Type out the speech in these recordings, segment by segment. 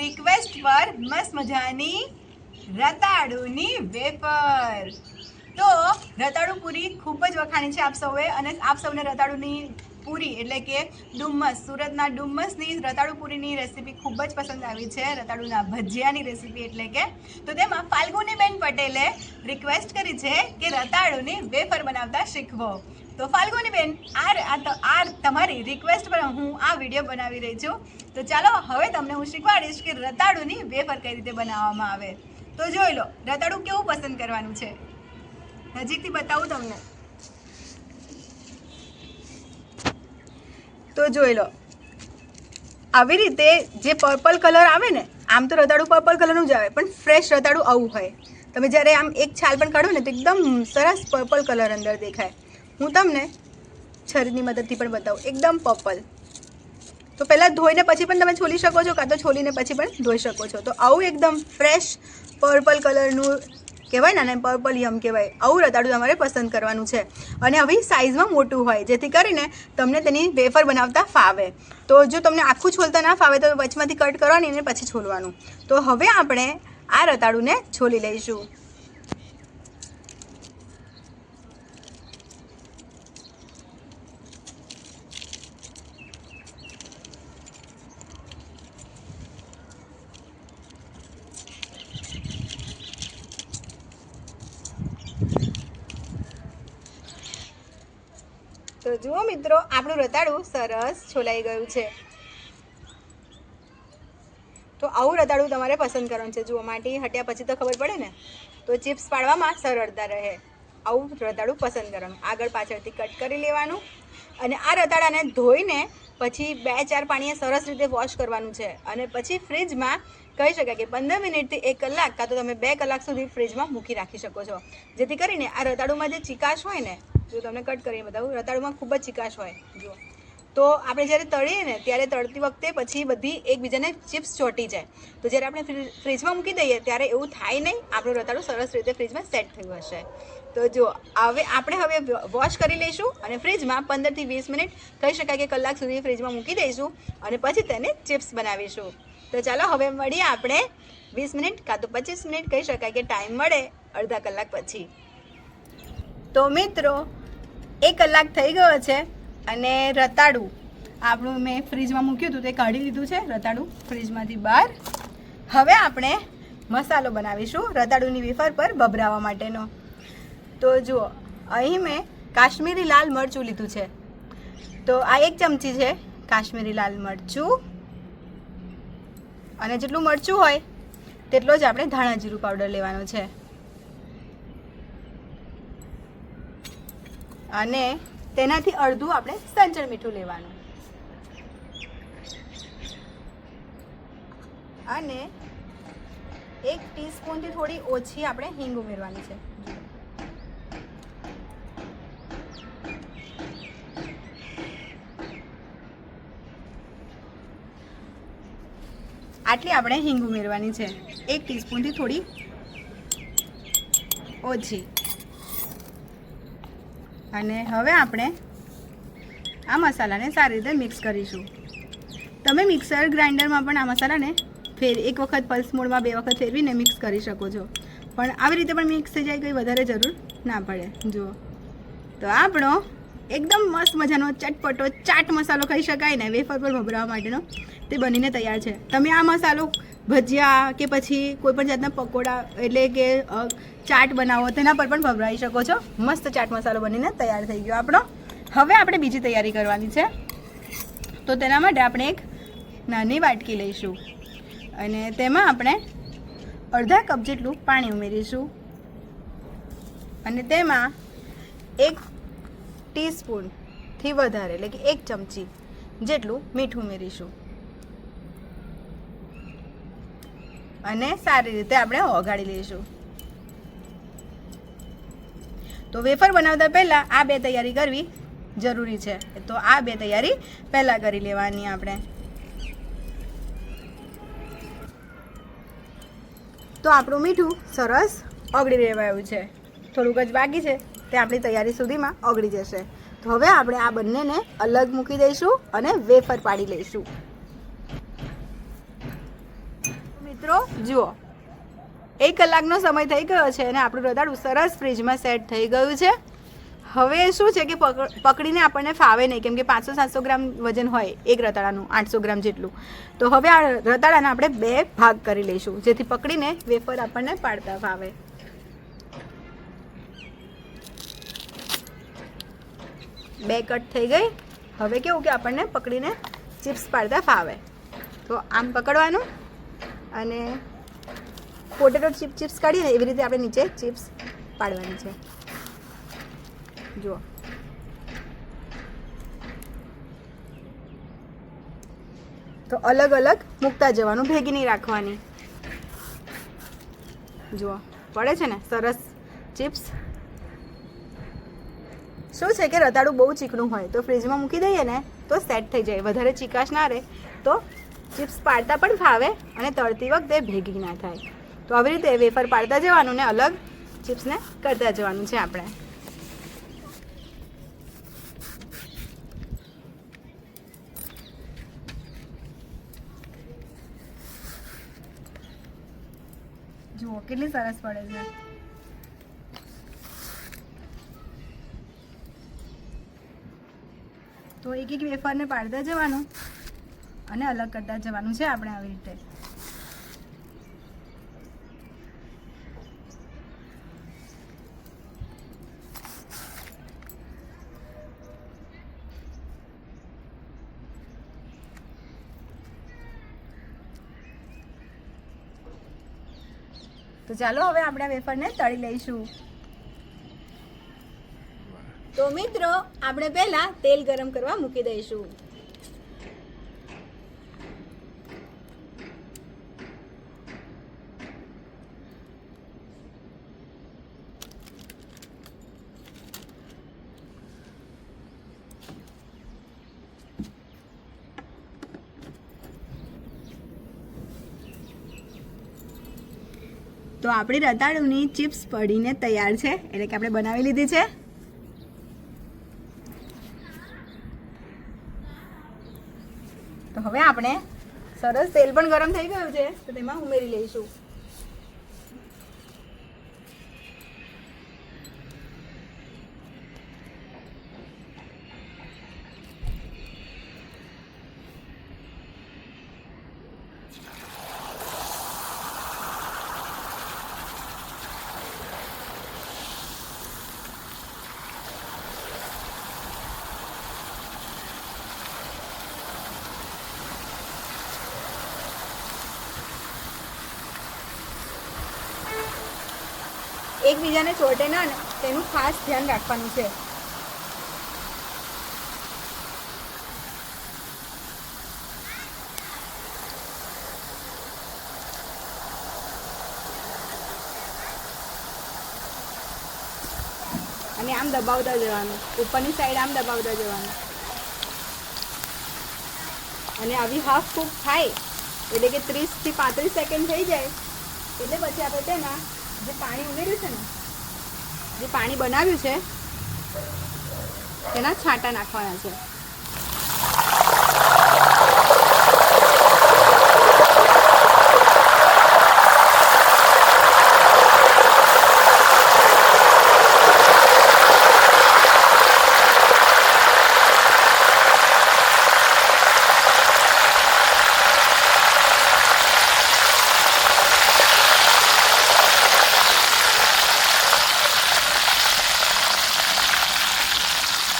Request પર મસ્ત મજાની રતાળુની વેફર. તો રતાળુ પૂરી ખૂબ જ વખાણી છે આપ સૌએ અને આપ સૌને રતાળુની પૂરી એટલે કે ડુમ્મસ, સુરતના ડુમ્મસની રતાળુ પૂરીની રેસીપી ખૂબ જ પસંદ આવી છે, રતાળુના ભજીયાની રેસીપી એટલે કે. તો તેમાં ફાલ્ગુનીબેન પટેલે રિક્વેસ્ટ કરી છે કે રતાળુની વેફર બનાવતા શીખવો. તો ફાલ્ગુનીબેન, આ આ તમારી રિક્વેસ્ટ પર હું આ વીડિયો બનાવી રહી છું. તો ચાલો, હવે તમને હું શીખવાડીશ કે રતાળુની વેફર કઈ રીતે બનાવવામાં આવે. તો જોઈ લો, રતાળું કેવું પસંદ કરવાનું છે? નજીકથી બતાવું તમને. તો જોઈ લો, આવી રીતે જે પર્પલ કલર આવે ને, આમ તો રતાળું પર્પલ કલરનું જ આવે, પણ ફ્રેશ રતાળું આવું હોય. તમે જ્યારે આમ એક છાલ પણ કાઢો ને, તો એકદમ સરસ પર્પલ કલર અંદર દેખાય. હું તમને છરીની મદદથી પણ બતાવું, એકદમ પર્પલ તો પહેલાં ધોઈને પછી પણ તમે છોલી શકો છો, કાં તો છોલીને પછી પણ ધોઈ શકો છો. તો આવું એકદમ ફ્રેશ પર્પલ કલરનું કહેવાય ને અને પર્પલ યમ કહેવાય, આવું રતાળું તમારે પસંદ કરવાનું છે. અને હવે સાઇઝમાં મોટું હોય, જેથી કરીને તમને તેની વેફર બનાવતા ફાવે. તો જો તમને આખું છોલતા ના ફાવે તો વચમાંથી કટ કરવાની અને પછી છોલવાનું. તો હવે આપણે આ રતાળુને છોલી લઈશું. તો જુઓ મિત્રો, આપણું રતાળું સરસ છોલાઈ ગયું છે. તો આવું રતાળું તમારે પસંદ કરવાનું છે. જુઓ, માટી હટ્યા પછી તો ખબર પડે ને? તો ચિપ્સ પાડવામાં સરળતા રહે. આવું રતાડું પસંદ કરવાનું. આગળ પાછળથી કટ કરી લેવાનું અને આ રતાળાને ધોઈને પછી બે ચાર પાણીએ સરસ રીતે વોશ કરવાનું છે. અને પછી ફ્રીજમાં કહી શકાય કે પંદર મિનિટથી એક કલાક કાં તો તમે બે કલાક સુધી ફ્રીજમાં મૂકી રાખી શકો છો. જેથી કરીને આ રતાળુમાં જે ચિકાશ હોય ને જો તમને કટ કરીને બતાવું, રતાળુમાં ખૂબ જ ચિકાશ હોય, જુઓ. તો આપણે જ્યારે તળીએ ને, ત્યારે તળતી વખતે પછી બધી એકબીજાને ચિપ્સ ચોંટી જાય. તો જ્યારે આપણે ફ્રી- ફ્રીજમાં મૂકી દઈએ, ત્યારે એવું થાય નહીં, આપણું રતાળું સરસ રીતે ફ્રીજમાં સેટ થયું હશે તો જો હવે આપણે હવે વોશ કરી લઈશું અને ફ્રીજમાં પંદરથી વીસ મિનિટ કહી શકાય કે કલાક સુધી ફ્રીજમાં મૂકી દઈશું અને પછી તેને ચિપ્સ બનાવીશું. તો ચાલો, હવે મળીએ આપણે વીસ મિનિટ કાં તો પચીસ મિનિટ કહી શકાય કે ટાઈમ મળે અડધા કલાક પછી. તો મિત્રો એક કલાક થઈ ગયો છે અને રતાડું આપણું મેં ફ્રીજમાં મૂક્યું હતું તે કાઢી લીધું છે રતાળું ફ્રીજમાંથી બહાર. હવે આપણે મસાલો બનાવીશું રતાળુની વેફર પર ભભરાવા માટેનો. તો જુઓ, અહીં મેં કાશ્મીરી લાલ મરચું લીધું છે. તો આ એક ચમચી છે કાશ્મીરી લાલ મરચું. અને જેટલું મરચું હોય, તેટલો જ આપણે ધાણા જીરું પાવડર લેવાનો છે. અને તેનાથી અડધું આપણે સંચળ મીઠું લેવાનું. અને એક ટીસ્પૂનથી થોડી ઓછી આપણે હિંગ ઉમેરવાની છે. આટલી આપણે હિંગ ઉમેરવાની છે. એક ટીસ્પૂનથી થોડી ઓછી. અને હવે આપણે આ મસાલાને સારી રીતે મિક્સ કરીશું. તમે મિક્સર ગ્રાઇન્ડરમાં પણ આ મસાલાને ફેર, એક વખત પલ્સ મોડમાં, બે વખત ફેરવીને મિક્સ કરી શકો છો. પણ આવી રીતે પણ મિક્સ થઈ જાય કંઈ વધારે જરૂર ના પડે. જુઓ. તો આપણો એકદમ મસ્ત મજાનો ચટપટો ચાટ મસાલો કહી શકાય ને વેફર પર ભભરાવા માટેનો તે બનીને તૈયાર છે. તમે આ મસાલો ભજીયા કે પછી કોઈ પણ જાતના પકોડા, એટલે કે ચાટ બનાવો, તેના પર પણ ભભરાઈ શકો છો. મસ્ત ચાટ મસાલો બનીને તૈયાર થઈ ગયો આપણો. હવે આપણે બીજી તૈયારી કરવાની છે. તો તેના માટે આપણે એક નાની વાટકી લઈશું. અને તેમાં આપણે અડધા કપ જેટલું પાણી ઉમેરીશું. અને તેમાં એક ટીસ્પૂનથી વધારે, એટલે કે એક ચમચી જેટલું મીઠું ઉમેરીશું. અને સારી રીતે આપણે ઓગાળી લઈશું. તો વેફર બનાવતા પહેલાં આ બે તૈયારી કરવી જરૂરી છે. તો આ બે તૈયારી પહેલાં કરી લેવાની આપણે. તો આપણું મીઠું સરસ ઓગળી રહેવાયું છે. થોડુંક જ બાકી છે તે આપણી તૈયારી સુધીમાં ઓગળી જશે. તો હવે આપણે આ બંનેને અલગ મૂકી દઈશું અને વેફર પાડી લઈશું. મિત્રો, જુઓ. એક કલાકનો સમય થઈ ગયો છે અને આપણું રતાળું સરસ ફ્રીજમાં સેટ થઈ ગયું છે. હવે શું છે કે પકડીને આપણને ફાવે નહીં, કેમ કે પાંચસો સાતસો ગ્રામ વજન હોય એક રતાળાનું, આઠસો ગ્રામ જેટલું. તો હવે આ રતાળાને આપણે બે ભાગ કરી લઈશું, જેથી પકડીને વેફર આપણને પાડતા ફાવે. બે કટ થઈ ગઈ. હવે કેવું કે આપણને પકડીને ચિપ્સ પાડતા ફાવે. તો આમ પકડવાનું. અને પોટેટો ચિપ ચિપ્સ કાઢીને એવી રીતે આપણે નીચે ચિપ્સ પાડવાની છે. જુઓ. તો અલગ અલગ મૂકતા જવાનું, ભેગી નહીં રાખવાની. જુઓ. પડે છે ને? સરસ ચિપ્સ શું છે કે રતાળું બહુ ચીકણું હોય, તો ફ્રીજમાં મૂકી દઈએ ને, તો સેટ થઈ જાય. વધારે ચીકાશ ના રહે, તો ચિપ્સ પાડતા પણ ફાવે અને તળતી વખતે ભેગી ના થાય. તો આવી રીતે વેફર પાડતા જવાનું ને અલગ ચિપ્સને કરતા જવાનું છે આપણે. જુઓ, કેટલી સરસ પડે છે. તો એક એક વેફરને પાડતા જવાનું. અને અલગ કરતા જવાનું છે આપણે આવી રીતે. તો ચાલો હવે આપણે વેફરને તળી લઈશું. તો મિત્રો, આપણે પહેલા તેલ ગરમ કરવા મૂકી દઈશું. તો આપણી રતાળુની ચિપ્સ પડીને તૈયાર છે. એટલે કે આપણે બનાવી લીધી છે. તો હવે આપણે સરસ તેલ પણ ગરમ થઈ ગયું છે. તો તેમાં ઉમેરી લઈશું. એકબીજાને ચોટે ના ને તેનું ખાસ ધ્યાન રાખવાનું છે. અને આમ દબાવતા જવાનું. ઉપરની સાઈડ આમ દબાવતા જવાનું. અને આવી હાફ કૂક થાય. એટલે કે ત્રીસથી પાંત્રીસ સેકન્ડ થઈ જાય. એટલે પછી આપણે તેમાં જે પાણી ઉમેર્યું છે ને જે પાણી બનાવ્યું છે તેના છાંટા નાખવાના છે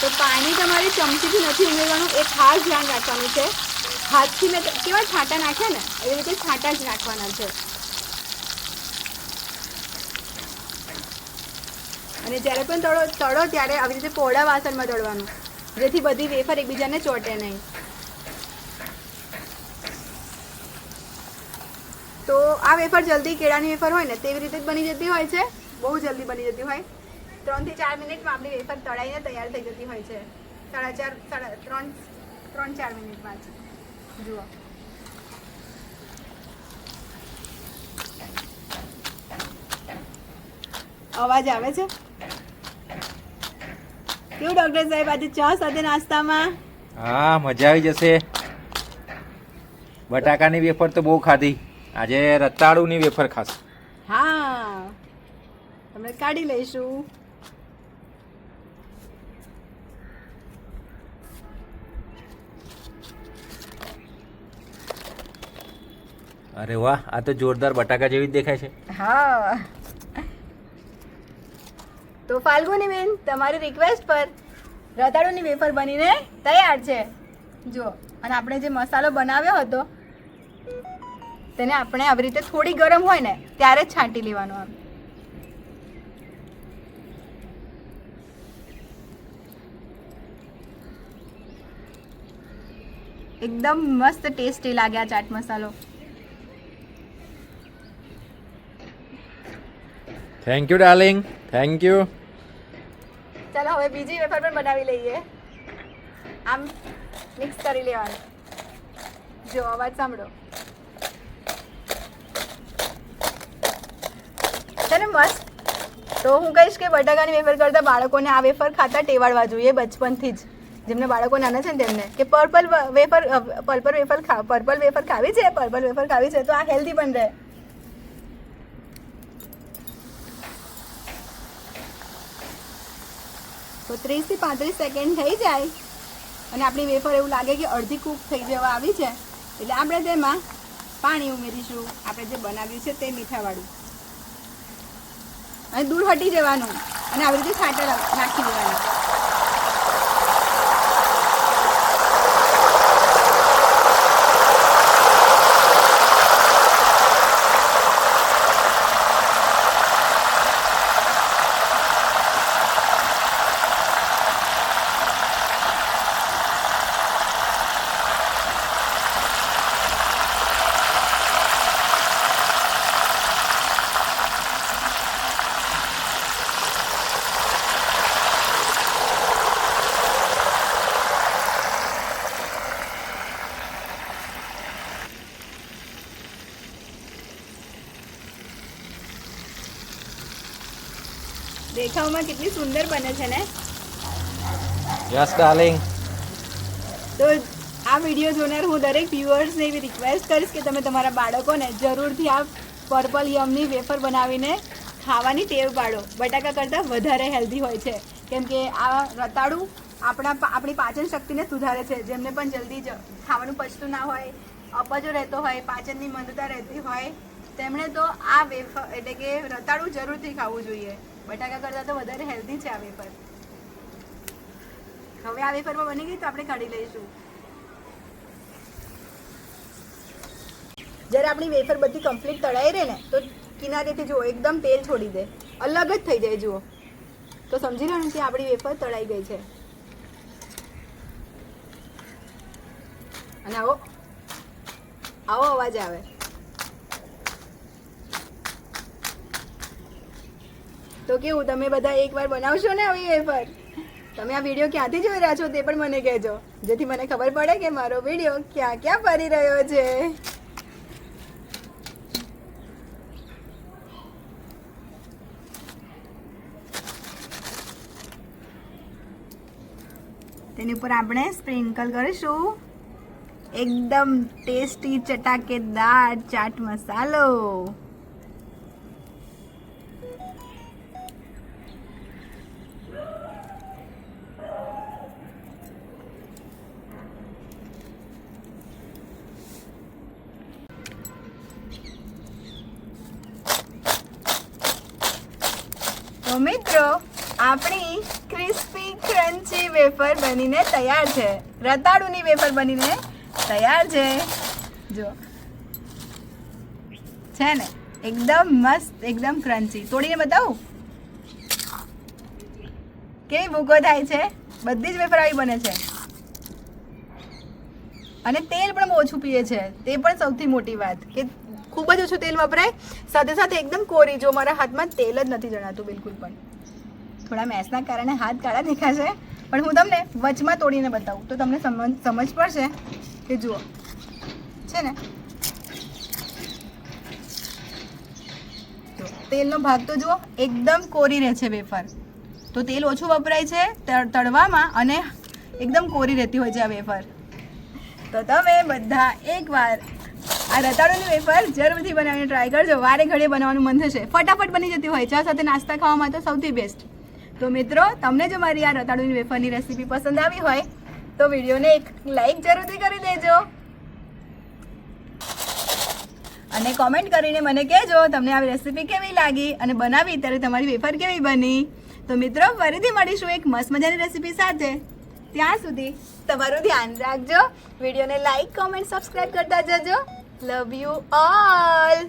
તો પાણી તમારે ચમચીથી નથી ઉમેરવાનું એ રાખવાનું છે. હાથથી મેં કેવા છાંટા નાખ્યા ને, એવી રીતે છાંટા જ નાખવાના છે. અને જ્યારે પણ તળો તળો ત્યારે આવી રીતે પોળા વાસણમાં તળવાનું. જેથી બધી વેફર એકબીજાને ચોટે નહીં. તો આ વેફર જલ્દી કેળાની વેફર હોય ને, તેવી રીતે જ બની જતી હોય છે. બહુ જલ્દી બની જતી હોય. ત્રણથી ચાર મિનિટમાં આપણી વેફર તળાઈને તૈયાર થઈ જતી હોય છે. સાડા ચાર, સાડા ત્રણ ત્રણ ચાર મિનિટ જ જુઓ. અવાજ આવે છે? કેવું ડોક્ટર સાહેબ? આજે ચા સાથે નાસ્તામાં? હા મજા આવી જશે. બટાકાની વેફર તો બહુ ખાધી. આજે રતાળુની વેફર ખાસ. હા. તમે કાઢી લઈશું. અરે વાહ, આ તો જોરદાર બટાકા જેવી જ દેખાય છે. હા. તો ફાલ્ગુની બેન, તમારી રિક્વેસ્ટ પર રતાળુની વેફર બનીને તૈયાર છે. જો અને આપણે જે મસાલો બનાવ્યો હતો, તેને આપણે આવી રીતે થોડી ગરમ હોય ને, ત્યારે જ છાંટી લેવાનો આમ. એકદમ મસ્ત ટેસ્ટી લાગે આ ચાટ મસાલો. Thank you darling thank you ચાલો, હવે બીજી વેફર પણ બનાવી લઈએ. આમ મિક્સ કરી લેવાનું. જો, અવાજ સાંભળો. છે મસ્ત. તો હું કહીશ કે બટાકાની વેફર કરતાં બાળકોને આ વેફર ખાતા ટેવાડવા જોઈએ બચપનથી જ. જેમને બાળકો નાના છે ને તેમને. કે purple wafer purple wafer purple wafer ખાવી છે પર્પલ વેફર ખાવી છે, તો આ હેલ્ધી પણ રહે. તો ત્રીસથી પાંત્રીસ સેકન્ડ થઈ જાય. અને આપણી વેફર એવું લાગે કે અડધી કૂક થઈ જવા આવી છે. એટલે આપણે તેમાં પાણી ઉમેરીશું. આપણે જે બનાવ્યું છે તે મીઠાવાળું. અને દૂર હટી જવાનું. અને આવી રીતે છાંટા નાખી દેવાનું. દેખાવમાં કેટલી સુંદર બને છે ને? યસ ડાર્લિંગ તો આ વીડિયો જોનાર હું દરેક વ્યુઅર્સને એવી રિક્વેસ્ટ કરીશ કે તમે તમારા બાળકોને જરૂરથી આ પર્પલ યમની વેફર બનાવીને ખાવાની ટેવ પાડો. બટાકા કરતાં વધારે હેલ્ધી હોય છે. કેમ કે આ રતાળું આપણા આપણી પાચન શક્તિને સુધારે છે. જેમને પણ જલ્દી જ ખાવાનું પચતું ના હોય અપજો રહેતો હોય પાચનની મંદતા રહેતી હોય તેમણે તો આ વેફર એટલે કે રતાળું જરૂરથી ખાવું જોઈએ. બટાકા કરતાં તો વધારે હેલ્ધી છે આ વેફર હવે આ વેફરમાં બની ગઈ તો આપણે કાઢી લઈશું. જ્યારે આપણી વેફર બધી કમ્પ્લીટ તળાઈ રહે ને, તો કિનારેથી જુઓ, એકદમ તેલ છોડી દે. અલગ જ થઈ જાય, જુઓ. તો સમજી લો ને કે આપણી વેફર તળાઈ ગઈ છે. અને આવો. આવો અવાજ આવે. તો કેવું, તમે બધા એકવાર બનાવશો ને આવી વેફર તમે આ વીડિયો ક્યાંથી જોઈ રહ્યા છો તે પણ મને કહેજો. જેથી મને ખબર પડે કે મારો વીડિયો ક્યાં ક્યાં ફરી રહ્યો છે. તેની ઉપર આપણે સ્પ્રિંકલ કરીશું. એકદમ ટેસ્ટી ચટાકેદાર ચાટ મસાલો. તો મિત્રો, આપણી ક્રિસ્પી ક્રન્ચી વેફર બનીને તૈયાર છે. રતાળુની વેફર બનીને તૈયાર છે. જો. છે ને? એકદમ મસ્ત, એકદમ ક્રન્ચી તોડીને બતાવું? કેવી ભૂકો થાય છે? બધી જ વેફર આવી બને છે. અને તેલ પણ ઓછું પીએ છે. તે પણ સૌથી મોટી વાત. કે ખૂબ જ ઓછું તેલ વપરાય. સાથે સાથે એકદમ કોરી, જો મારા હાથમાં તેલ જ નથી જણાતું બિલકુલ પણ. થોડા મેસના કારણે હાથ કાળા દેખાશે. પણ હું તમને વચમાં તોડીને બતાવું, તો તમને સમજ સમજ પડશે કે જુઓ. છે ને? તેલનો ભાગ તો જુઓ, એકદમ કોરી રહે છે વેફર. તો તેલ ઓછું વપરાય છે, તળ- તળવામાં અને એકદમ કોરી રહેતી હોય છે આ વેફર. તો તમે બધા એકવાર આ રતાળુની વેફર જરૂરથી બનાવીને ટ્રાય કરજો. વારે ઘડીએ બનાવવાનું મન થશે. ફટાફટ બની જતી હોય. ચા સાથે નાસ્તા ખાવામાં તો સૌથી બેસ્ટ તો મિત્રો, તમને જો મારી આ રતાળુની વેફરની રેસીપી પસંદ આવી હોય, તો વિડીયોને એક લાઈક જરૂરથી કરી દેજો. અને કોમેન્ટ કરીને મને કહેજો, તમને આ રેસીપી કેવી લાગી? અને બનાવી, ત્યારે તમારી વેફર કેવી બની? તો મિત્રો, ફરીથી મળીશું એક મસ્ત મજાની રેસીપી સાથે. ત્યાં સુધી તમારું ધ્યાન રાખજો. વિડીયોને લાઈક કોમેન્ટ સબસ્ક્રાઈબ કરતા જજો. Love you all.